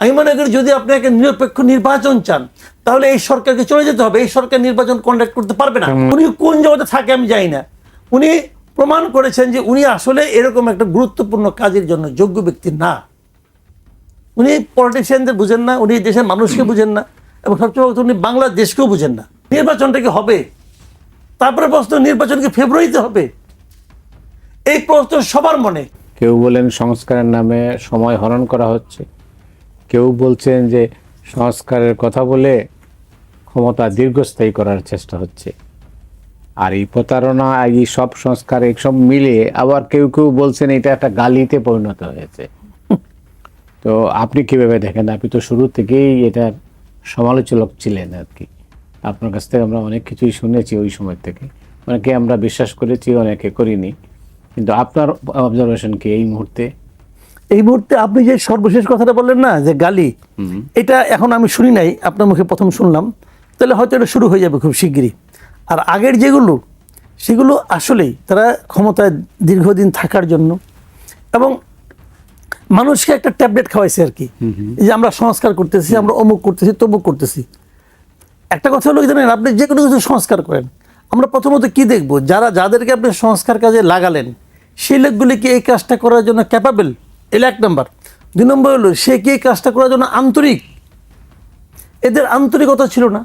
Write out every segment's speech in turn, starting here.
আমি মনে করি যদি আপনি একটা নিরপেক্ষ নির্বাচন চান তাহলে এই সরকারকে চলে যেতে হবে। এই সরকার নির্বাচন কন্ডাক্ট করতে পারবে না। উনি কোন জগতে থাকে আমি জানি না। উনি প্রমাণ করেছেন যে উনি আসলে এরকম একটা গুরুত্বপূর্ণ কাজের জন্য যোগ্য ব্যক্তি না। উনি পলিটিশিয়ানদের বুঝেন না উনি দেশের মানুষকে বুঝেন না এবং সবচেয়ে বড় উনি বাংলাদেশকেও বুঝেন না। নির্বাচনটা কি হবে? তারপরে প্রশ্ন নির্বাচন কি ফেব্রুয়ারিতে হবে? এই প্রশ্ন সবার মনে। কেউ বলেন সংস্কারের নামে সময় হরণ করা হচ্ছে। কেউ বলছেন যে সংস্কারের কথা বলে ক্ষমতা দীর্ঘস্থায়ী করার চেষ্টা হচ্ছে। আর এই প্রতারণা এই সব সংস্কার এইসব মিলিয়ে আবার কেউ কেউ বলছেন এটা একটা গালিতে পরিণত হয়েছে। তো আপনি কীভাবে দেখেন? আপনি তো শুরু থেকেই এটার সমালোচক ছিলেন আর কি। আপনার কাছ থেকে আমরা অনেক কিছুই শুনেছি ওই সময় থেকে। অনেকে আমরা বিশ্বাস করেছি, অনেকে করিনি। কিন্তু আপনার অবজারভেশন কি এই মুহূর্তে? এই মুহূর্তে আপনি যে সর্বশেষ কথাটা বললেন না যে গালি এটা এখন আমি শুনি নাই আপনার মুখে প্রথম শুনলাম। তাহলে হয়তো এটা শুরু হয়ে যাবে খুব শিগগিরই। আর আগের যেগুলো সেগুলো আসলেই তারা ক্ষমতায় দীর্ঘদিন থাকার জন্য। এবং মানুষকে একটা ট্যাবলেট খাওয়াইছে আর কি। এই যে আমরা সংস্কার করতেছি আমরা অমুক করতেছি তমুক করতেছি। একটা কথা হলো জানেন আপনি যে কোনো কিছু সংস্কার করেন। আমরা প্রথমত কি দেখব? যারা যাদেরকে আপনি সংস্কার কাজে লাগালেন সেই লোকগুলি কি এই কাজটা করার জন্য ক্যাপাবেল এলো এক নম্বর। দুই নম্বর হলো সে কি এই কাজটা করার জন্য আন্তরিক? এদের আন্তরিকতা ছিল না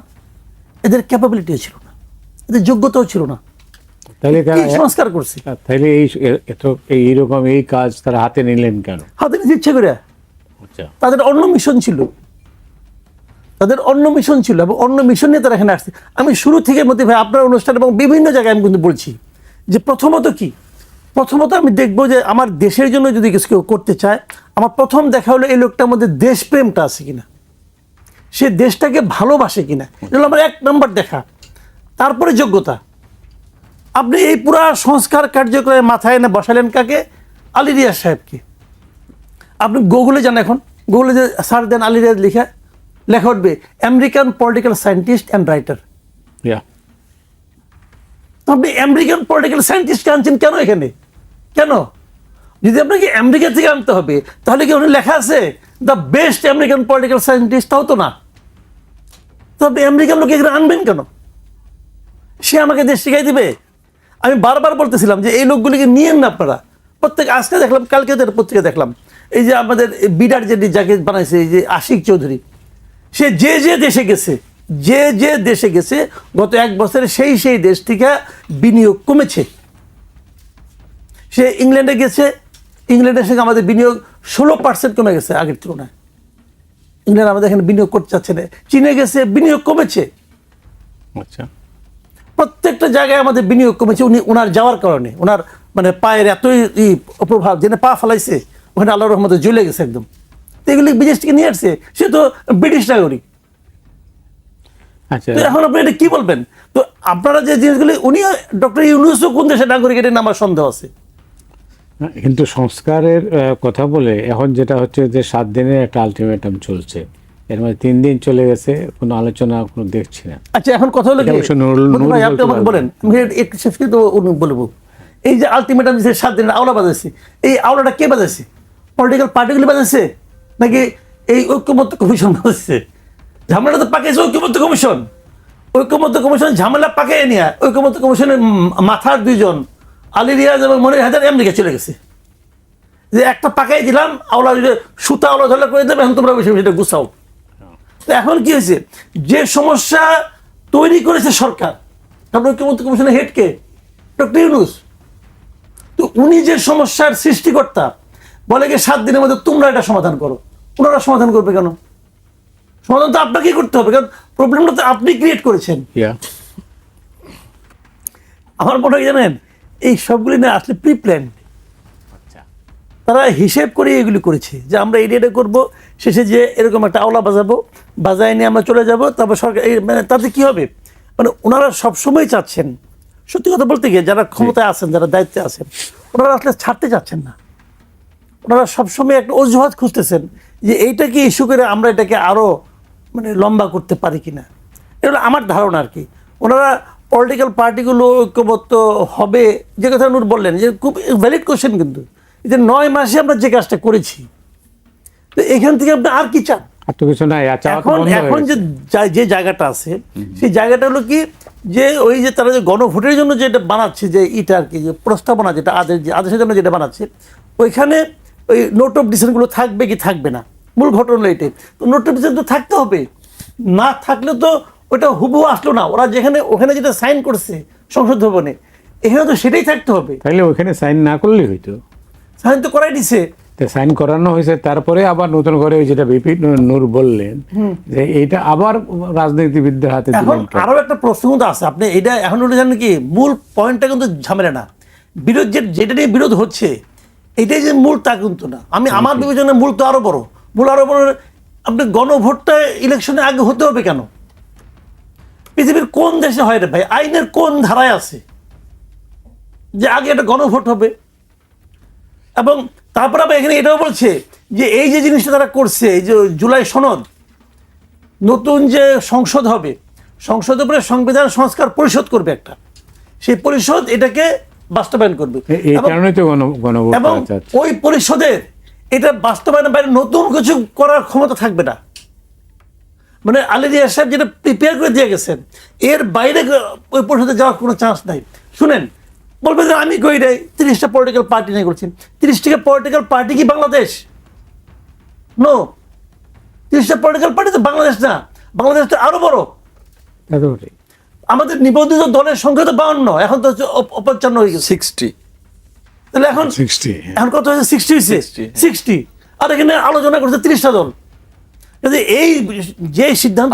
এদের ক্যাপাবিলিটিও ছিল না এদের যোগ্যতাও ছিল না। তাহলে তারা সংস্কার করছে? তাহলে এই এত এইরকম এই কাজ তারা হাতে নিলেন কেন? হাতে নিতে ইচ্ছে করে। আচ্ছা। তাদের অন্য মিশন ছিল। তাদের অন্য মিশন ছিল এবং অন্য মিশন নিয়ে তারা এখানে আসছে। আমি শুরু থেকে মধ্যে ভাই আপনার অনুষ্ঠান এবং বিভিন্ন জায়গায় আমি কিন্তু বলছি যে প্রথমত কি? প্রথমত আমি দেখব যে আমার দেশের জন্য যদি কিছু কেউ করতে চায় আমার প্রথম দেখা হলো এই লোকটার মধ্যে দেশপ্রেমটা আছে কিনা। সে দেশটাকে ভালোবাসে কিনা। এটা হলো আমার এক নম্বর দেখা। তারপরে যোগ্যতা। আপনি এই পুরা সংস্কার কার্যক্রমে মাথায় এনে বসালেন কাকে? আলী রিয়াজ সাহেবকে। আপনি গুগলে যান এখন। গুগলে যে সার্চ দেন আলী রিয়াজ লিখা লেখা উঠবে American political scientist and writer আপনি আমেরিকান পলিটিক্যাল সায়েন্টিস্টকে আনছেন কেন এখানে? কেন? যদি আপনাকে আমেরিকা থেকে আনতে হবে, তাহলে কি ওখানে লেখা আছে the best American political scientist তাও তো না। তো আপনি আমেরিকান লোক এখানে আনবেন কেন? সে আমাকে দেশ শিখাই দিবে। আমি বারবার বলতেছিলাম যে এই লোকগুলিকে নিয়েন না আপনারা। প্রত্যেক আজকে দেখলাম, কালকে তো পত্রিকা দেখলাম। এই যে আমাদের বিডার যে যাকে বানাইছে, এই যে আশিক চৌধুরী, সে যে যে দেশে গেছে, যে যে দেশে গেছে, গত এক বছরে সেই সেই দেশ থেকে বিনিয়োগ কমেছে। সে ইংল্যান্ডে গেছে ইংল্যান্ডের সঙ্গে আমাদের বিনিয়োগ ষোলো পার্সেন্ট কমে গেছে আগের তুলনায়। ইংল্যান্ড আমাদের এখানে বিনিয়োগ করতে চাচ্ছে না। চীনে গেছে বিনিয়োগ কমেছে। আচ্ছা। প্রত্যেকটা জায়গায় আমাদের বিনিয়োগ কমেছে। উনি ওনার যাওয়ার কারণে ওনার মানে পায়ের এতই প্রভাব যেন পা ফেলাইছে ওখানে আল্লাহ রহমতে জ্বলে গেছে একদম। তো এগুলি বিদেশ থেকে নিয়ে আসছে সে তো ব্রিটিশ নাগরিক। আচ্ছা। তো এখন আপনি এটা কি বলবেন? তো আপনারা যে জিনিসগুলি উনি ডক্টর ইউনুসও কোন দেশের নাগরিক এটা নিয়ে আমার সন্দেহ আছে। কিন্তু সংস্কারের কথা বলে এখন যেটা হচ্ছে যে সাত দিনের একটা আলটিমেটাম চলছে। এর মধ্যে তিন দিন চলে গেছে কোনো আলোচনা কোনো দেখছি না। আচ্ছা এখন কথা হলো আপনি আমাকে বলেন তো বলব। এই যে আলটিমেটাম যে সাত দিন আওলা বাজাইছে এই আওলাটা কে বাজাইছে? পলিটিক্যাল পার্টিগুলি বাজাইছে? নাকি এই ঐক্যমত্য কমিশন বাজাইছে? ঝামেলা তো পাকাইছে ঐক্যমত্য কমিশন। ঐক্যমত্য কমিশন ঝামেলা পাকিয়ে নিয়ে ঐক্যমত্য কমিশনের মাথার দুইজন আলী রিয়াজ এবং মনির হায়দার আমেরিকা চলে গেছে। যে একটা পাকাই দিলাম আওলা সুতা আওলা ঝালা করে দেবে এখন তোমরা বসে গুছাও। তো এখন কি হয়েছে? যে সমস্যা তৈরি করেছে সরকার তারপর ঐক্যমত্য কমিশনের হেডকে ডক্টর ইউনুস। তো উনি যে সমস্যার সৃষ্টিকর্তা বলে কি সাত দিনের মধ্যে তোমরা এটা সমাধান করো। ওনারা সমাধান করবে কেন? সমাধান তো আপনাকেই করতে হবে কারণ প্রবলেমটা তো আপনি ক্রিয়েট করেছেন। আমার মনে হয় জানেন? এই সবগুলি না আসলে প্রি প্ল্যান আচ্ছা। তারা হিসেব করে এগুলি করেছে যে আমরা এই এটা করব শেষে যে এরকম একটা আওলা বাজাবো বাজায় নিয়ে আমরা চলে যাব তারপর সরকার মানে তাতে কী হবে? মানে ওনারা সবসময় চাচ্ছেন সত্যি কথা বলতে গিয়ে যারা ক্ষমতায় আছেন যারা দায়িত্বে আছেন ওনারা আসলে ছাড়তে চাচ্ছেন না। ওনারা সবসময় একটা অজুহাত খুঁজতেছেন যে এইটাকে ইস্যু করে আমরা এটাকে আরও মানে লম্বা করতে পারি কিনা। এটা আমার ধারণা আর কি। ওনারা পলিটিক্যাল পার্টিগুলো ঐক্যবদ্ধ হবে যে কথা নূর বললেন যে খুব ভ্যালিড কোশ্চেন কিন্তু। এই যে নয় মাসে আমরা যে কাজটা করেছি তো এখান থেকে আপনি আর কি চান? আর তো কিছু নাই আর চাওয়া তো এখন এখন যে যে জায়গাটা আছে সেই জায়গাটা হলো কি যে ওই যে তারা যে গণভোটের জন্য যেটা বানাচ্ছে যে ইটা আর কি যে প্রস্তাবনা যেটা আদেশ যে আদেশের জন্য যেটা বানাচ্ছে ওইখানে ওই নোট অফ ডিসিশনগুলো থাকবে কি থাকবে না? মূল ঘটনা এটাই। তো নোট অফ ডিসিশন তো থাকতে হবে। না থাকলে তো ওটা হুবহু আসলো না। ওরা যেখানে ওখানে যেটা সাইন করছে সংসদ ভবনে এখানে তো সেটাই থাকতে হবে। তাইলে ওখানে সাইন না করলেই হইতো। সাইন তো করাই দিছে। সাইন করানো হয়েছে তারপরে আবার নতুন করে যেটা বিপি নূর বললেন যে এইটা আবার রাজনীতিবিদদের হাতে এখন আরও একটা প্রশ্ন কিন্তু আছে। আপনি এটা এখন হলো জানেন কি মূল পয়েন্টটা কিন্তু ঝামেলা না। বিরোধ যেটা নিয়ে বিরোধ হচ্ছে এটাই যে মূল তা কিন্তু না। আমি আমার বিবেচনায় মূল তো আরও বড়। মূল আরও বড় আপনি গণভোটটা ইলেকশনে আগে হতে হবে কেন? পৃথিবীর কোন দেশে হয় রে ভাই? আইনের কোন ধারায় আছে? যে আগে একটা গণভোট হবে। এবং তারপর আবার এখানে এটাও বলছে যে এই যে জিনিসটা তারা করছে এই যে জুলাই সনদ নতুন যে সংসদ হবে সংসদের উপরে সংবিধান সংস্কার পরিষদ করবে একটা। সেই পরিষদ এটাকে বাস্তবায়ন করবে। এবং- ওই পরিষদের এটা বাস্তবায়নের বাইরে নতুন কিছু করার ক্ষমতা থাকবে না। মানে আলিরিয়া সাহেব যেটা প্রিপেয়ার করে দিয়ে গেছেন এর বাইরে ওই পরিষদে যাওয়ার কোনো চান্স নাই। শুনেন বলবে যে আমি কই নাই তিরিশটা পলিটিক্যাল পার্টি নিয়ে করছি তিরিশটা পলিটিক্যাল পার্টি কি বাংলাদেশ? নো তিরিশটা পলিটিক্যাল পার্টি তো বাংলাদেশ না। বাংলাদেশ তো আরও বড়। আমাদের নিবন্ধিত দলের সংখ্যা তো বাউন্ন এখন তো হচ্ছে অপ- অপঞ্চান্ন হয়ে গেছে। সিক্সটি। তাহলে এখন সিক্সটি এখন কত হয়েছে? সিক্সটি হয়েছে। 60, হ্যাঁ। সিক্সটি। আর এখানে আলোচনা করছে তিরিশটা দল। এই যে সিদ্ধান্ত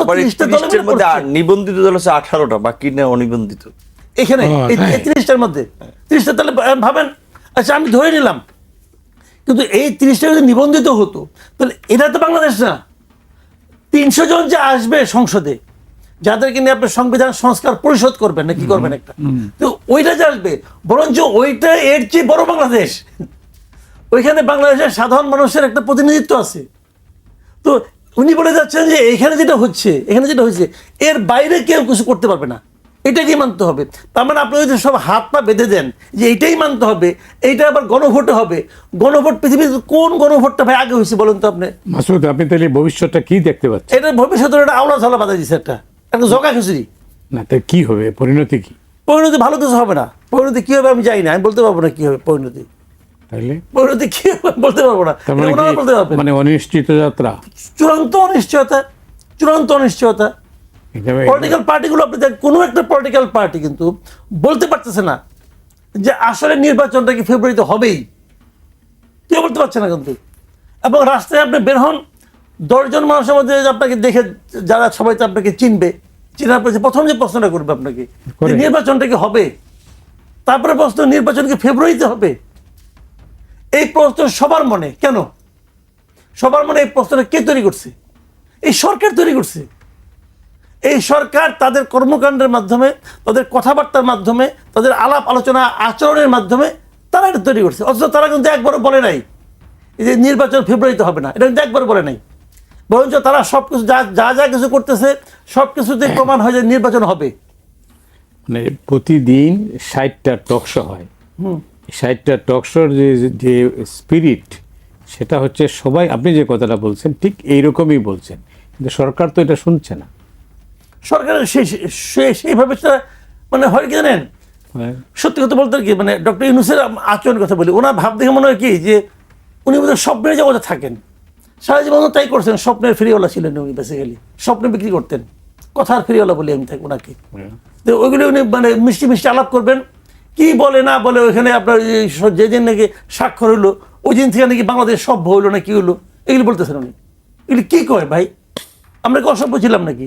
মধ্যে নিবন্ধিত দল হচ্ছে আঠারোটা বাকি না অনিবন্ধিত? এখানে? তিরিশটার মধ্যে। তিরিশটা তাহলে ভাবেন? আচ্ছা আমি ধরে নিলাম। কিন্তু এই তিরিশটা যদি নিবন্ধিত হতো তাহলে এটা তো বাংলাদেশ না। তিনশো জন যে আসবে সংসদে যাদেরকে নিয়ে আপনি সংবিধান সংস্কার পরিশোধ করবেন না কি করবেন একটা? তো ওইটা যে আসবে বরঞ্চ ওইটা এর চেয়ে বড় বাংলাদেশ। ওইখানে বাংলাদেশের সাধারণ মানুষের একটা প্রতিনিধিত্ব আছে। তো উনি বলে যাচ্ছেন যে এখানে যেটা হচ্ছে এখানে যেটা হচ্ছে এর বাইরে কেউ কিছু করতে পারবে না। এটাকেই মানতে হবে। তার মানে আপনি যদি সব হাত পা বেঁধে দেন যে এইটাই মানতে হবে এইটা আবার গণভোটে হবে। গণভোট পৃথিবীর কোন গণভোটটা ভাই আগে হয়েছে বলুন তো আপনি? মাসুদ আপনি তাহলে ভবিষ্যৎটা কি দেখতে পাচ্ছেন? এটা ভবিষ্যতের একটা আওলা ঝালা বাধা দিচ্ছে একটা। একটা জগা খিচুড়ি। না তাই কি হবে? পরিণতি কি? পরিণতি ভালো কিছু হবে না। পরিণতি কি হবে আমি জানি না আমি বলতে পারব না কি হবে পরিণতি। কি বলতে পারব না। তার মানে বলতে মানে অনিশ্চিত যাত্রা? চূড়ান্ত অনিশ্চয়তা চূড়ান্ত অনিশ্চয়তা। এখানে- পলিটিক্যাল পার্টিগুলো আপনি দেখেন কোনো একটা পলিটিক্যাল পার্টি কিন্তু বলতে পারতেছে না যে আসলে নির্বাচনটা কি ফেব্রুয়ারিতে হবেই। কেউ বলতে পারছে না কিন্তু। এবং রাস্তায় আপনি বের হন দশজন মানুষের মধ্যে আপনাকে দেখে যারা সবাই তো আপনাকে চিনবে চিনার পরে প্রথম যে প্রশ্নটা করবে আপনাকে নির্বাচনটা কি হবে? তারপরে প্রশ্ন নির্বাচন কি ফেব্রুয়ারিতে হবে? এই প্রশ্ন সবার মনে কেন? সবার মনে এই প্রশ্নটা কে তৈরি করছে? এই সরকার তৈরি করছে। এই সরকার তাদের কর্মকাণ্ডের মাধ্যমে তাদের কথাবার্তার মাধ্যমে তাদের আলাপ আলোচনা আচরণের মাধ্যমে তারা এটা তৈরি করছে। অথচ তারা কিন্তু একবারও বলে নাই এই যে নির্বাচন ফেব্রুয়ারিতে হবে না। এটা কিন্তু একবার বলে নাই। বরঞ্চ তারা সব কিছু যা যা যা কিছু করতেছে সব কিছুতেই প্রমাণ হয় যে নির্বাচন হবে। মানে প্রতিদিন ষাটটা টকশো হয়। ষাটটা টকশোর যে যে স্পিরিট সেটা হচ্ছে সবাই আপনি যে কথাটা বলছেন ঠিক এইরকমই বলছেন। কিন্তু সরকার তো এটা শুনছে না। সেই- সেইভাবে মানে হয় কি জানেন? সত্যি কথা বলতে কি মানে ডক্টর ইউনুসের আচরণের কথা বলি ওনার ভাব দেখে মনে হয় কি যে উনি বোধহয় স্বপ্নের জগতে থাকেন। সারা জীবন তাই করছেন স্বপ্নের ফেরিওয়ালা ছিলেন উনি বেসিক্যালি স্বপ্ন বিক্রি করতেন। কথার ফেরিওয়ালা বলি আমি থাকি ওনাকে। তো ওইগুলো উনি মানে মিষ্টি মিষ্টি আলাপ করবেন কি বলে না বলে ওইখানে আপনার এই স- যেদিন নাকি স্বাক্ষর হলো ওই দিন থেকে নাকি বাংলাদেশ সভ্য হইল না কি হলো এগুলো বলতেছেন উনি। এগুলি কি কয় ভাই? আমরা কি অসভ্য ছিলাম নাকি?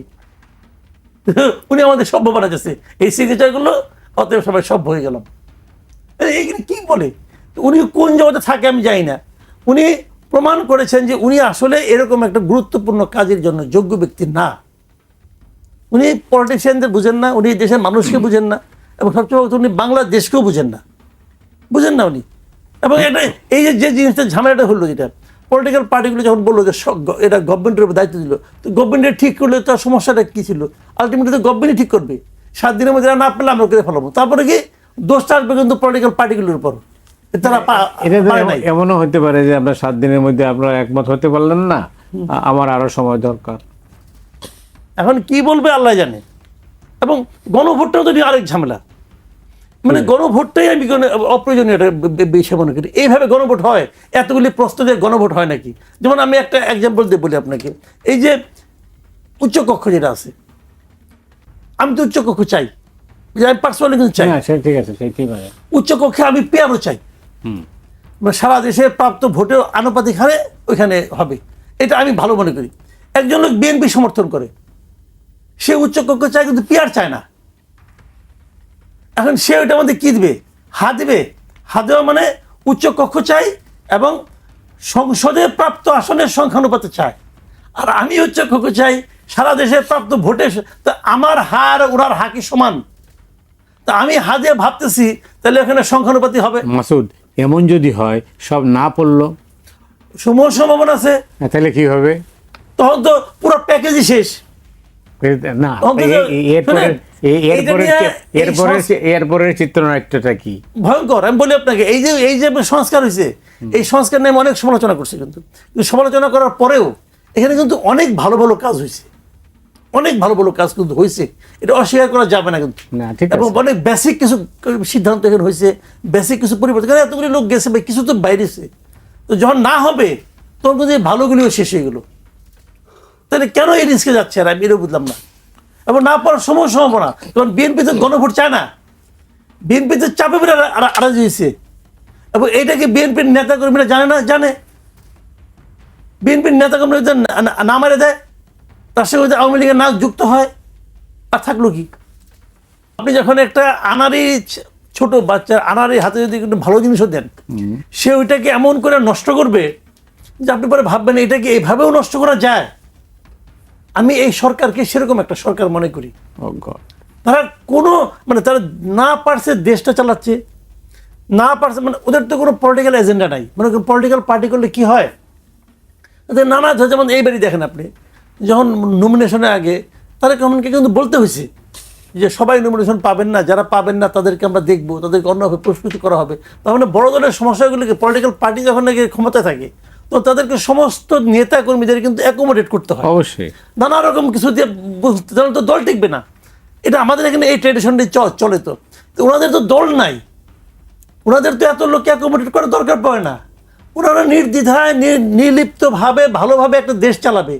উনি আমাদের সভ্য বানাচ্ছে এই সিগনেচারগুলো অতএব সবাই সভ্য হয়ে গেলাম। এইগুলো কি বলে? উনি কোন জগতে থাকে আমি জানি না। উনি প্রমাণ করেছেন যে উনি আসলে এরকম একটা গুরুত্বপূর্ণ কাজের জন্য যোগ্য ব্যক্তি না। উনি পলিটিশিয়ানদের বুঝেন না উনি দেশের মানুষকে বুঝেন না। এবং সবচেয়ে বড় উনি বাংলাদেশকেও বুঝেন না। বুঝেন না উনি। এবং এটা এই যে যে জিনিসটা ঝামেলাটা হলো যেটা পলিটিক্যাল পার্টিগুলো যখন বলল যে এটা গভর্নমেন্টের উপর দায়িত্ব দিল তো গভর্নমেন্টের ঠিক করলে তার সমস্যাটা কী ছিল? আলটিমেটলি তো গভর্নমেন্টই ঠিক করবে। সাত দিনের মধ্যে না পেলে আমরা করে ফেলাবো। তারপরে কি? দোষটা আসবে কিন্তু পলিটিক্যাল পার্টিগুলোর উপর। তারা এমনও হতে পারে যে আপনার সাত দিনের মধ্যে আপনারা একমত হতে পারলেন না। আমার আরও সময় দরকার। এখন কি বলবে আল্লাহ জানে। এবং গণভোটটাও তো আরেক ঝামেলা। মানে গণভোটটাই আমি অপ্রয়োজনীয় বে- বিষয় মনে করি। এইভাবে গণভোট হয় এতগুলি প্রশ্ন দিয়ে গণভোট হয় নাকি? যেমন আমি একটা এক্সাম্পল দিয়ে বলি আপনাকে। এই যে উচ্চকক্ষ যেটা আছে আমি তো উচ্চকক্ষ চাই। আমি পার্সোনালি কিন্তু চাই। হ্যাঁ ঠিক আছে ঠিক আছে। উচ্চকক্ষে আমি পেয়ারও চাই। মানে সারা দেশে প্রাপ্ত ভোটের আনুপাতিক হারে ওইখানে হবে। এটা আমি ভালো মনে করি। একজন লোক বিএনপি সমর্থন করে। সে উচ্চকক্ষ চায় কিন্তু পিয়ার চায় না। এখন সে ওইটার মধ্যে কি দিবে? হা দিবে? হা দেওয়া মানে উচ্চ কক্ষ চাই এবং সংসদে প্রাপ্ত আসনের সংখ্যানুপাতে চায় আর আমি উচ্চ কক্ষ চাই সারা দেশে প্রাপ্ত ভোটে তা আমার হা আর ওনার হা কি সমান? তা আমি হা দিয়ে ভাবতেছি তাহলে এখানে সংখ্যানুপাতি হবে। মাসুদ এমন যদি হয় সব না পড়ল? সমূহ সম্ভাবনা আছে। হ্যাঁ, তাহলে কি হবে? তখন তো পুরো প্যাকেজই শেষ। না এরপরে এরপরে এরপরের চিত্রনাট্যটা কি? ভয়ঙ্কর আমি বলি আপনাকে এই যে এই যে সংস্কার হয়েছে এই সংস্কার নিয়ে অনেক সমালোচনা করছি কিন্তু। কিন্তু সমালোচনা করার পরেও এখানে কিন্তু অনেক ভালো ভালো কাজ হয়েছে অনেক ভালো ভালো কাজ কিন্তু হয়েছে এটা অস্বীকার করা যাবে না কিন্তু। এবং অনেক বেসিক কিছু সিদ্ধান্ত এখানে হয়েছে বেসিক কিছু পরিবর্তন। কারণ এতগুলি লোক গেছে ভাই কিছু তো বাইরেছে। তো যখন না হবে তখন কিন্তু এই ভালোগুলিও শেষ হয়ে গেলো। তাহলে কেন এই রিস্কে যাচ্ছে আর আমি এটা বুঝলাম না। এবং না পাওয়ার সময় সম্ভাবনা। কারণ বিএনপি তো গণভোট চায় না। বিএনপি তো চাপে আরা- আরাজি হয়েছে এবং এইটাকে বিএনপির নেতা কর্মীরা জানে না জানে। বিএনপির নেতা কর্মীরা যদি না- না- না মারে দেয় তার সঙ্গে যদি আওয়ামী লীগের নাচ যুক্ত হয় আর থাকল কি? আপনি যখন একটা আনারি ছোট বাচ্চার আনারি হাতে যদি একটু ভালো জিনিসও দেন সে ওইটাকে এমন করে নষ্ট করবে যে আপনি পরে ভাববেন এটাকে এইভাবেও নষ্ট করা যায়। আমি এই সরকারকে সেরকম একটা সরকার মনে করি। ও তারা কোনো মানে তারা না পারছে দেশটা চালাচ্ছে না পারছে মানে ওদের তো কোনো পলিটিক্যাল এজেন্ডা নাই। মানে পলিটিক্যাল পার্টি করলে কী হয়? নানা যেমন এইবারই দেখেন আপনি যখন নমিনেশনের আগে তারা কেমনকে কিন্তু বলতে হয়েছে যে সবাই নমিনেশন পাবেন না যারা পাবেন না তাদেরকে আমরা দেখব তাদেরকে অন্যভাবে পুরস্কৃত করা হবে। তার মানে বড় ধরনের সমস্যাগুলিকে পলিটিক্যাল পার্টি যখন নাকি ক্ষমতায় থাকে তো তাদেরকে সমস্ত নেতা কর্মীদের কিন্তু অ্যাকোমোডেট করতে হয়। অবশ্যই। নানা রকম কিছু দিয়ে তাহলে তো দল টিকবে না। এটা আমাদের এখানে এই ট্রেডিশনটি চলে তো। ওনাদের তো দল নাই। ওনাদের তো এত লোককে অ্যাকোমোডেট করার দরকার পড়ে না। ওনারা নির্দ্বিধায় নির- নির্লিপ্তভাবে ভালোভাবে একটা দেশ চালাবে।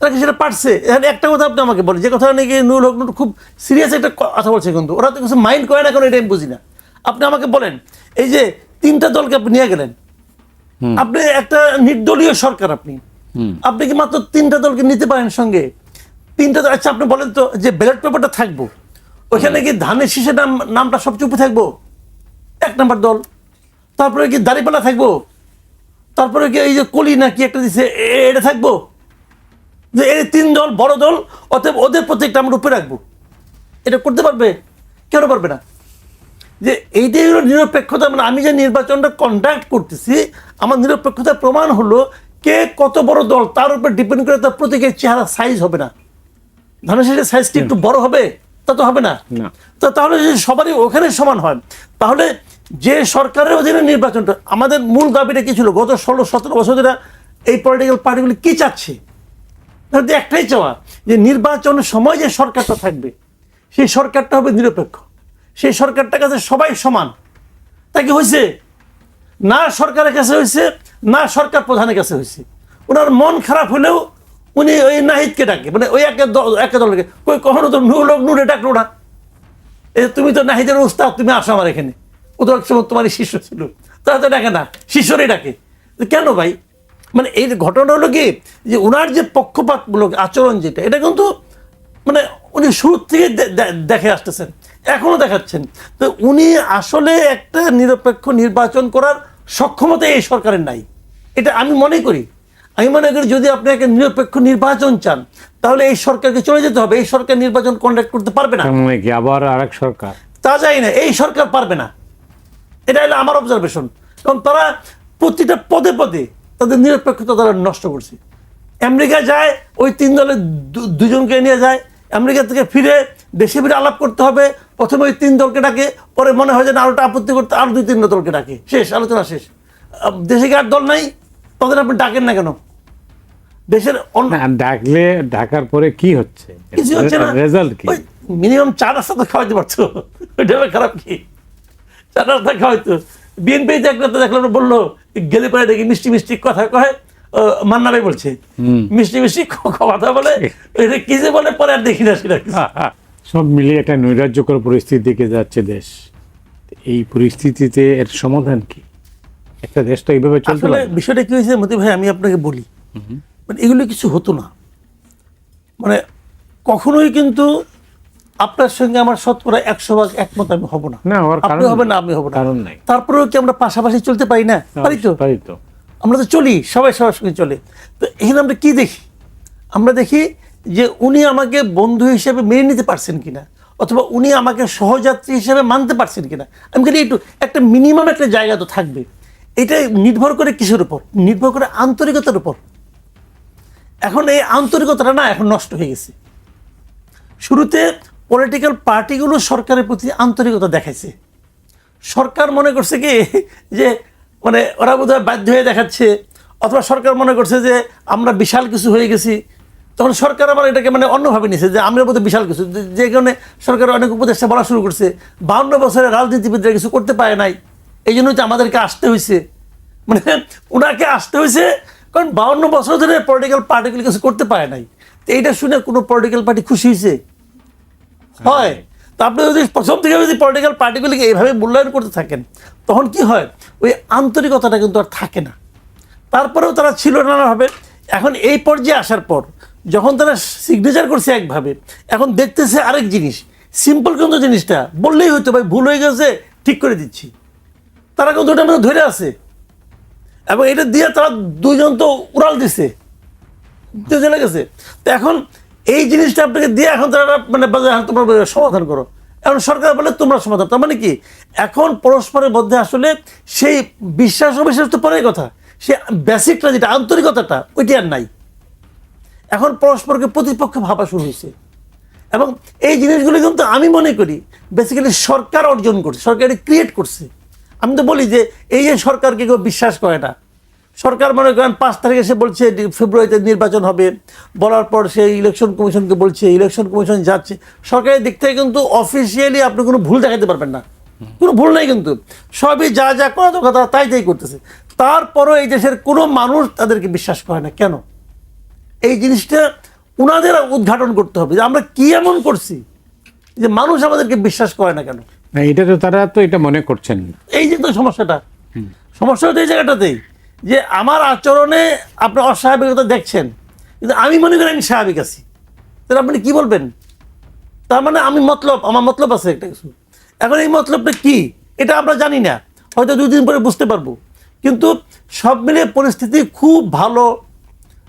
তারা কি সেটা পারছে? এখানে একটা কথা আপনি আমাকে বলেন। যে কথা নাকি নুরুল হক খুব সিরিয়াস একটা কথা বলছে কিন্তু। ওরা তো কিছু মাইন্ড করে না কেন এটা আমি বুঝি না। আপনি আমাকে বলেন এই যে তিনটা দলকে আপনি নিয়ে গেলেন। আপনি একটা নির্দলীয় সরকার আপনি। আপনি কি মাত্র তিনটা দলকে নিতে পারেন সঙ্গে? তিনটা দল আচ্ছা আপনি বলেন তো যে ব্যালট পেপারটা থাকব ওইখানে কি ধানের শীষের নাম নামটা সবচেয়ে উপরে থাকব? এক নম্বর দল। তারপরে কি দাড়িপালা থাকব? তারপরে কি এই যে কলি না কি একটা দিছে এটা থাকব? যে এই তিন দল বড় দল অতএব ওদের প্রত্যেকটা আমরা উপরে রাখব। এটা করতে পারবে? কেন পারবে না? যে এইটাই হলো নিরপেক্ষতা। মানে আমি যে নির্বাচনটা কন্ডাক্ট করতেছি আমার নিরপেক্ষতার প্রমাণ হলো কে কত বড় দল তার উপর ডিপেন্ড করে তার প্রতীকের চেহারা সাইজ হবে না। ধানের সাইজ কি একটু বড় হবে তা তো হবে না। তো তাহলে যদি সবারই ওখানে সমান হয় তাহলে যে সরকারের অধীনে নির্বাচনটা আমাদের মূল দাবিটা কি ছিল? গত ষোলো সতেরো বছর ধরে এই পলিটিক্যাল পার্টিগুলি কি চাচ্ছে? তাদের একটাই চাওয়া যে নির্বাচনের সময় যে সরকারটা থাকবে সেই সরকারটা হবে নিরপেক্ষ। সেই সরকারটার কাছে সবাই সমান। তা কি হয়েছে? না সরকারের কাছে হয়েছে, না সরকার প্রধানের কাছে হয়েছে। ওনার মন খারাপ হলেও উনি ওই নাহিদকে ডাকে। মানে ওই একটা দল একটা দলকে কই, কখনো তো নূর লোক নূরে ডাকলো না? এই তুমি তো নাহিদের উস্তাদ তুমি আসো আমার এখানে। ও তো একসময় তোমার শিষ্য ছিল। তারা তো ডাকে না, শিষ্যরই ডাকে। কেন ভাই? মানে এই ঘটনা হলো কি, যে ওনার যে পক্ষপাতমূলক আচরণ যেটা, এটা কিন্তু মানে উনি শুরু থেকে দেখে আসতেছেন, এখনও দেখাচ্ছেন। তো উনি আসলে একটা নিরপেক্ষ নির্বাচন করার সক্ষমতা এই সরকারের নাই। এটা আমি মনে করি। আমি মনে করি যদি আপনি একটা নিরপেক্ষ নির্বাচন চান তাহলে এই সরকারকে চলে যেতে হবে। এই সরকার নির্বাচন কন্ডাক্ট করতে পারবে না। কি আবার আরেক সরকার? তা যাই না। এই সরকার পারবে না। এটা হলো আমার অবজারভেশন কারণ তারা প্রতিটা পদে পদে তাদের নিরপেক্ষতা তারা নষ্ট করছে। আমেরিকা যায় ওই তিন দলের দুজনকে নিয়ে যায়। আমেরিকা থেকে ফিরে দেশে ফিরে আলাপ করতে হবে। প্রথমে ওই তিন দলকে ডাকে পরে মনে হয় যে আরোটা আপত্তি করতে আরও দুই তিনটা দলকে ডাকে। শেষ আলোচনা শেষ। দেশে কি আর দল নাই? তাদের আপনি ডাকেন না কেন? দেশের ডাকলে ডাকার পরে কি হচ্ছে? কিছু হচ্ছে না। রেজাল্ট কি? মিনিমাম চা নাস্তা তো খাওয়াইতে পারছ ওইটা খারাপ কি? চা নাস্তা খাওয়াইতো। বিএনপি একটা তো দেখলাম বলল গেলে পরে দেখি মিষ্টি মিষ্টি কথা কয় মান্না ভাই বলছে। মিষ্টি মিষ্টি কথা বলে। এটা কি যে বলে পরে আর দেখি না সেটা। সব মিলিয়ে একটা নৈরাজ্যকর পরিস্থিতির দিকে যাচ্ছে দেশ। এই পরিস্থিতিতে এর সমাধান কি? একটা দেশ তো এইভাবে চলতে পারে বিষয়টা কি হয়েছে মতি ভাই আমি আপনাকে বলি। মানে এগুলো কিছু হতো না। মানে কখনোই কিন্তু আপনার সঙ্গে আমার শতকরা একশো ভাগ একমত আমি হব না। আপনি হবেন না আমি হব না। কারণ নাই। তারপরেও কি আমরা পাশাপাশি চলতে পারি না পারি তো? পারি তো। আমরা তো চলি সবাই সবার সঙ্গে চলে। তো এখানে আমরা কি দেখি? আমরা দেখি যে উনি আমাকে বন্ধু হিসেবে মেনে নিতে পারছেন কিনা? অথবা উনি আমাকে সহযাত্রী হিসেবে মানতে পারছেন কিনা? আমি কিন্তু একটু, একটা মিনিমাম একটা জায়গা তো থাকবে। এটা নির্ভর করে কিসের উপর? নির্ভর করে আন্তরিকতার উপর। এখন এই আন্তরিকতাটা না এখন নষ্ট হয়ে গেছে। শুরুতে পলিটিক্যাল পার্টিগুলো সরকারের প্রতি আন্তরিকতা দেখাইছে। সরকার মনে করছে কি, যে মানে ওরা বোধহয় বাধ্য হয়ে দেখাচ্ছে। অথবা সরকার মনে করছে যে আমরা বিশাল কিছু হয়ে গেছি। তখন সরকার আবার এটাকে মানে অন্যভাবে নিছে যে আমরা বোধহয় বিশাল কিছু যে- কারণে সরকার অনেক উপদেষ্টা বলা শুরু করছে বাউন্ন বছরে রাজনীতিবিদরা কিছু করতে পারে নাই। এই জন্য আমাদেরকে আসতে হয়েছে মানে ওনাকে আসতে হয়েছে কারণ বাউন্ন বছর ধরে পলিটিক্যাল পার্টিগুলি কিছু করতে পারে নাই। তো এইটা শুনে কোনো পলিটিক্যাল পার্টি খুশি হয়েছে হয়। তো আপনি যদি প্রথম থেকে যদি পলিটিক্যাল পার্টিগুলিকে এইভাবে মূল্যায়ন করতে থাকেন তখন কি হয়? ওই আন্তরিকতাটা কিন্তু আর থাকে না। তারপরেও তারা ছিল নানাভাবে। এখন এই পর্যায়ে আসার পর যখন তারা সিগনেচার করছে একভাবে এখন দেখতেছে আরেক জিনিস। সিম্পল কিন্তু জিনিসটা। বললেই হয়তো ভাই ভুল হয়ে গেছে ঠিক করে দিচ্ছি। তারা কিন্তু ওটা মধ্যে ধরে আছে। এবং এটা দিয়ে তারা দুইজন তো উড়াল দিছে। চলে গেছে। তো এখন এই জিনিসটা আপনাকে দিয়ে এখন তারা মানে হ্যাঁ, তোমরা সমাধান করো। এখন সরকার বলে তোমরা সমাধান। তার মানে কি? এখন পরস্পরের মধ্যে আসলে সেই বিশ্বাস অবিশ্বাস তো পরের কথা। সে বেসিকটা যেটা আন্তরিকতাটা ওইটি আর নাই। এখন পরস্পরকে প্রতিপক্ষ ভাবা শুরু হয়েছে। এবং এই জিনিসগুলো কিন্তু আমি মনে করি বেসিক্যালি সরকার অর্জন করছে সরকার ক্রিয়েট করছে। আমি তো বলি যে এই যে সরকারকে কেউ বিশ্বাস করে না, সরকার মনে করেন পাঁচ তারিখে সে বলছে ফেব্রুয়ারিতে নির্বাচন হবে, বলার পর সে ইলেকশন কমিশনকে বলছে ইলেকশন কমিশন যাচ্ছে। সরকারের দিক থেকে কিন্তু অফিসিয়ালি আপনি কোনো ভুল দেখাতে পারবেন না। কোনো ভুল নাই কিন্তু। সবই যা যা করা দরকার তারা তাই তাই করতেছে। তারপরও এই দেশের কোনো মানুষ তাদেরকে বিশ্বাস করে না। কেন? এই জিনিসটা ওনাদের উদ্ঘাটন করতে হবে যে আমরা কি এমন করছি যে মানুষ আমাদেরকে বিশ্বাস করে না কেন? না এটা তো তারা তো এটা মনে করছেন। এই যে তো সমস্যাটা সমস্যা হতো এই জায়গাটাতেই যে আমার আচরণে আপনি অস্বাভাবিকতা দেখছেন কিন্তু আমি মনে করি আমি স্বাভাবিক আছি। তাহলে আপনি কি বলবেন? তার মানে আমি মতলব আমার মতলব আছে একটা কিছু। এখন এই মতলবটা কি? এটা আমরা জানি না হয়তো দুই দিন পরে বুঝতে পারব। কিন্তু সব মিলিয়ে পরিস্থিতি খুব ভালো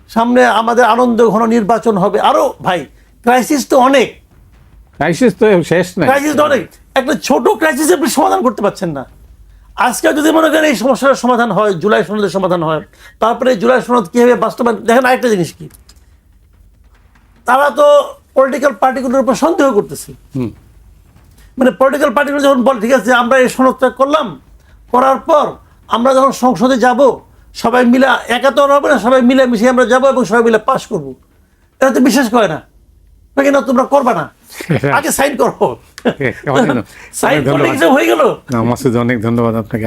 সামনে আমাদের আনন্দ ঘন নির্বাচন হবে। আরও ভাই ক্রাইসিস তো অনেক। ক্রাইসিস তো শেষ নাই। ক্রাইসিস তো অনেক। একটা ছোট ক্রাইসিস আপনি সমাধান করতে পারছেন না। আজকে যদি মনে করেন এই সমস্যার সমাধান হয় জুলাই সনদের সমাধান হয় তারপরে জুলাই সনদ কীভাবে বাস্তবায়ন দেখেন আরেকটা জিনিস কি। তারা তো পলিটিক্যাল পার্টিগুলোর উপর সন্দেহ করতেছে। মানে পলিটিক্যাল পার্টিগুলো যখন বলে ঠিক আছে আমরা এই সনদটা করলাম করার পর আমরা যখন সংসদে যাব সবাই মিলে একা তো হবে না সবাই মিলে মিশে আমরা যাব এবং সবাই মিলে পাশ করব। এটা তো বিশ্বাস করে না। নাকি না তোমরা করবা না? আগে সাইন করো। সাইন হয়ে গেল? অনেক ধন্যবাদ আপনাকে।